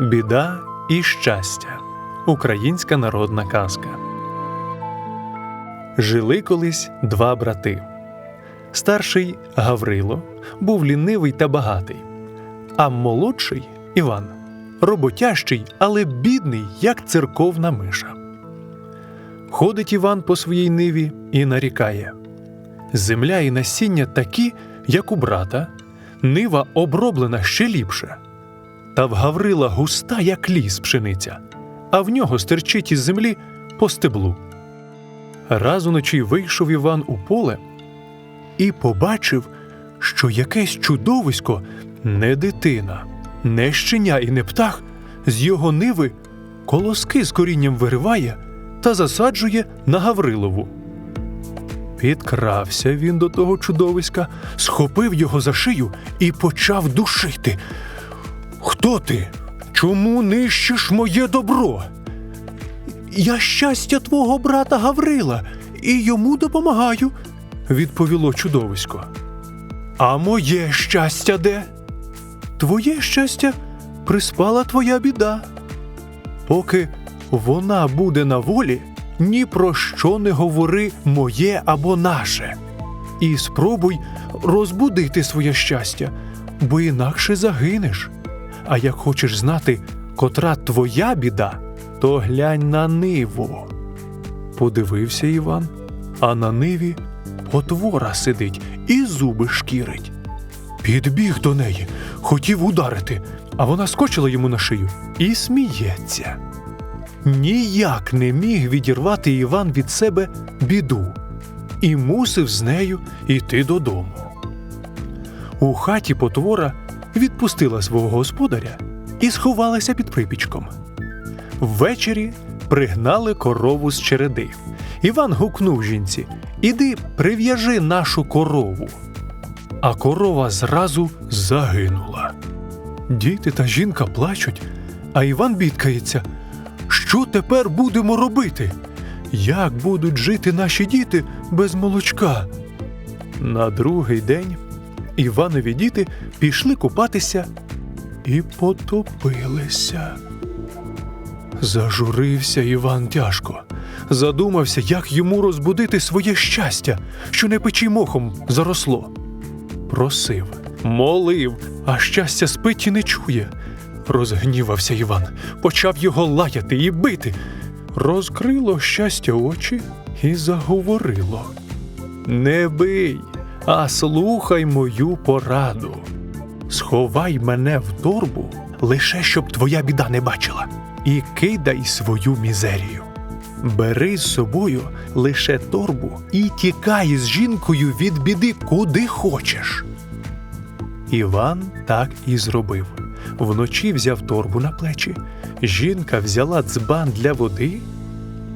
Біда і щастя. Українська народна казка. Жили колись два брати. Старший Гаврило був лінивий та багатий, а молодший Іван роботящий, але бідний, як церковна миша. Ходить Іван по своїй ниві і нарікає Земля і насіння такі, як у брата, нива оброблена ще ліпше. Та в Гаврила густа, як ліс пшениця, а в нього стерчить із землі по стеблу. Раз уночі вийшов Іван у поле і побачив, що якесь чудовисько не дитина, не щеня і не птах з його ниви колоски з корінням вириває та засаджує на Гаврилову. Підкрався він до того чудовиська, схопив його за шию і почав душити. Хто ти? Чому нищиш моє добро? Я щастя твого брата Гаврила і йому допомагаю, відповіло чудовисько. А моє щастя де? Твоє щастя приспала твоя біда. Поки вона буде на волі, ні про що не говори моє або наше. І спробуй розбудити своє щастя, бо інакше загинеш. А як хочеш знати, котра твоя біда, то глянь на ниву. Подивився Іван, а на ниві потвора сидить і зуби шкірить. Підбіг до неї, хотів ударити, а вона скочила йому на шию і сміється. Ніяк не міг відірвати Іван від себе біду і мусив з нею йти додому. У хаті потвора відпустила свого господаря і сховалася під припічком. Ввечері пригнали корову з череди. Іван гукнув жінці Іди, прив'яжи нашу корову. А корова зразу загинула. Діти та жінка плачуть, а Іван бідкається. Що тепер будемо робити? Як будуть жити наші діти без молочка? На другий день Іванові діти пішли купатися і потопилися. Зажурився Іван тяжко, задумався, як йому розбудити своє щастя, що не печі мохом заросло. Просив, молив, а щастя спить і не чує. Розгнівався Іван, почав його лаяти і бити. Розкрило щастя очі і заговорило. Не бий, а слухай мою пораду. Сховай мене в торбу, лише щоб твоя біда не бачила, і кидай свою мізерію. Бери з собою лише торбу і тікай з жінкою від біди куди хочеш. Іван так і зробив. Вночі взяв торбу на плечі, жінка взяла дзбан для води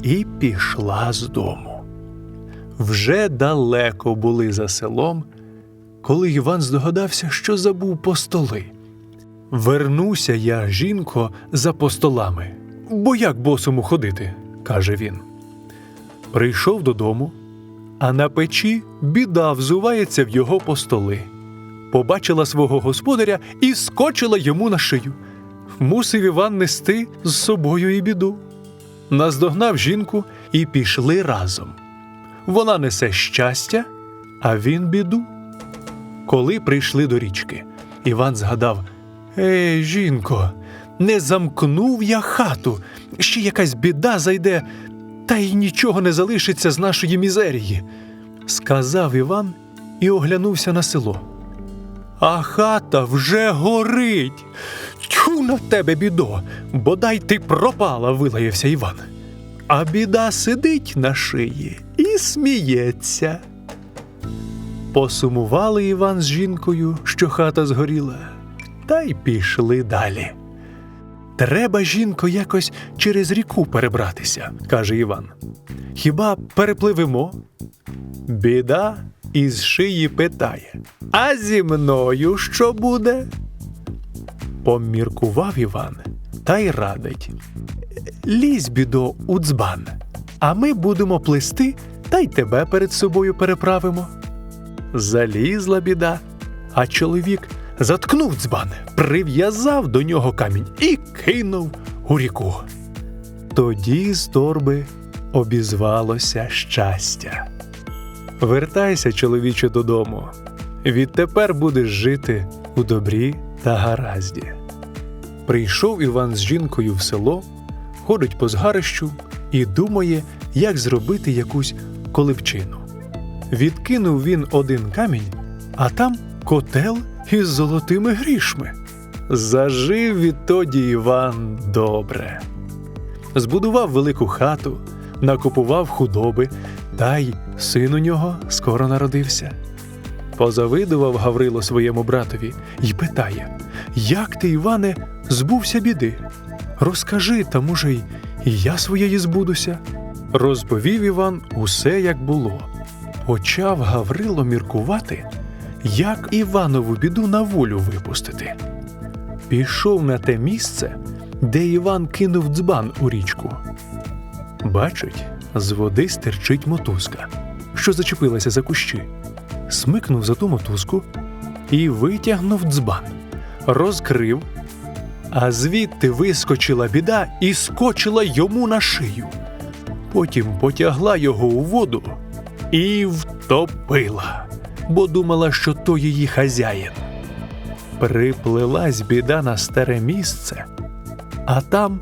і пішла з дому. Вже далеко були за селом, коли Іван здогадався, що забув постоли. Вернуся я, жінко, за постолами, бо як босому ходити, каже він. Прийшов додому, а на печі біда взувається в його постоли. Побачила свого господаря і скочила йому на шию. Мусив Іван нести з собою і біду. Наздогнав жінку і пішли разом. Вона несе щастя, а він біду. Коли прийшли до річки, Іван згадав: Ей, жінко, не замкнув я хату, ще якась біда зайде, та й нічого не залишиться з нашої мізерії. Сказав Іван і оглянувся на село. А хата вже горить. Тьху на тебе, бідо, бодай ти пропала, вилаявся Іван. А біда сидить на шиї і сміється. Посумували Іван з жінкою, що хата згоріла, та й пішли далі. Треба, жінко, якось через ріку перебратися, каже Іван. Хіба перепливемо? Біда із шиї питає. А зі мною що буде? Поміркував Іван та й радить. Лізь, бідо, у дзбан, а ми будемо плести та й тебе перед собою переправимо. Залізла біда, а чоловік заткнув дзбан, прив'язав до нього камінь і кинув у ріку. Тоді з торби обізвалося щастя. Вертайся, чоловіче, додому. Відтепер будеш жити у добрі та гаразді. Прийшов Іван з жінкою в село, ходить по згарищу і думає, як зробити якусь колипчину. Відкинув він один камінь, а там котел із золотими грішми. Зажив відтоді Іван добре. Збудував велику хату, накупував худоби, та й син у нього скоро народився. Позавидував Гаврило своєму братові й питає: Як ти, Іване, збувся біди? Розкажи, та може й я своєї збудуся. Розповів Іван усе, як було. Почав Гаврило міркувати, як Іванову біду на волю випустити. Пішов на те місце, де Іван кинув дзбан у річку. Бачить, з води стирчить мотузка, що зачепилася за кущі. Смикнув за ту мотузку і витягнув дзбан, розкрив, а звідти вискочила біда і скочила йому на шию. Потім потягла його у воду і втопила, бо думала, що то її хазяїн. Приплилась біда на старе місце, а там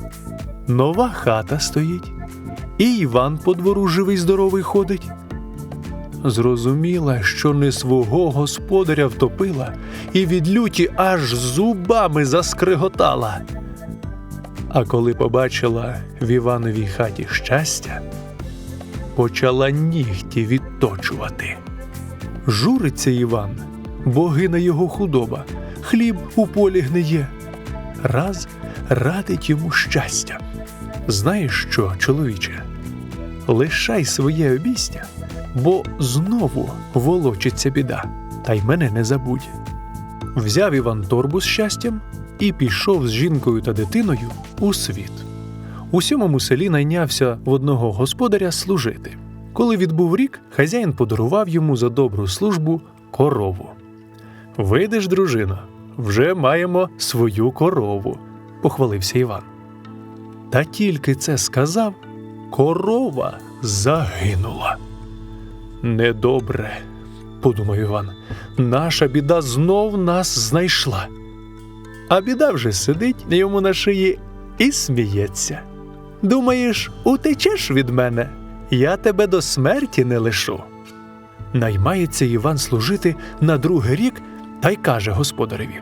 нова хата стоїть, і Іван по двору живий здоровий ходить. Зрозуміла, що не свого господаря втопила, і від люті аж зубами заскриготала. А коли побачила в Івановій хаті щастя, почала нігті відточувати. Журиться Іван, бо гине його худоба, хліб у полі гниє. Раз радить йому щастя. Знаєш що, чоловіче? Лишай своє обістя, бо знову волочиться біда, та й мене не забудь. Взяв Іван торбу з щастям і пішов з жінкою та дитиною у світ. У сьомому селі найнявся в одного господаря служити. Коли відбув рік, хазяїн подарував йому за добру службу корову. Видиш, дружино, вже маємо свою корову, похвалився Іван. Та тільки це сказав, корова загинула. Недобре, подумав Іван, наша біда знов нас знайшла. А біда вже сидить йому на шиї і сміється. Думаєш, утечеш від мене? Я тебе до смерті не лишу. Наймається Іван служити на другий рік та й каже господареві: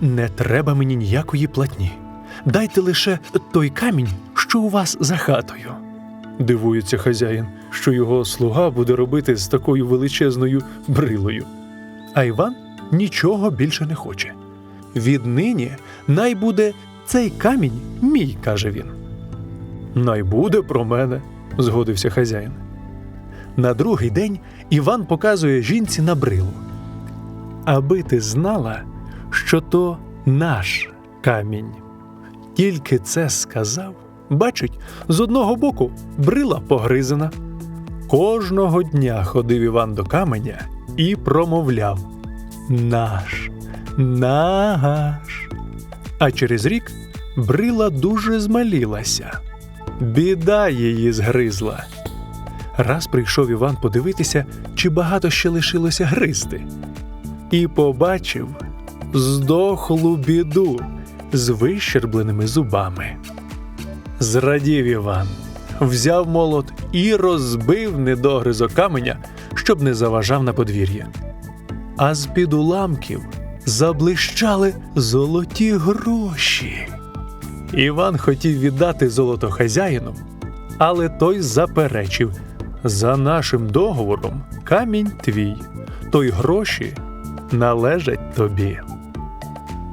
Не треба мені ніякої платні. Дайте лише той камінь, що у вас за хатою. Дивується хазяїн, що його слуга буде робити з такою величезною брилою. А Іван нічого більше не хоче. Віднині най буде цей камінь мій, каже він. Най буде про мене, згодився хазяїн. На другий день Іван показує жінці на брилу. Аби ти знала, що то наш камінь. Тільки це сказав, бачить, з одного боку брила погризена. Кожного дня ходив Іван до каменя і промовляв Наш, наш. А через рік брила дуже змалілася. Біда її згризла. Раз прийшов Іван подивитися, чи багато ще лишилося гризти, і побачив здохлу біду з вищербленими зубами. Зрадів Іван, взяв молот і розбив недогризок каменя, щоб не заважав на подвір'я. А з під уламків заблищали золоті гроші. Іван хотів віддати золото хазяїну, але той заперечив за нашим договором камінь твій, то й гроші належать тобі.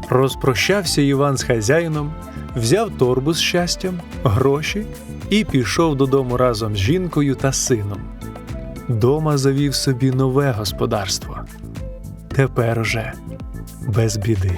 Розпрощався Іван з хазяїном, взяв торбу з щастям, гроші і пішов додому разом з жінкою та сином. Дома завів собі нове господарство. Тепер уже без біди.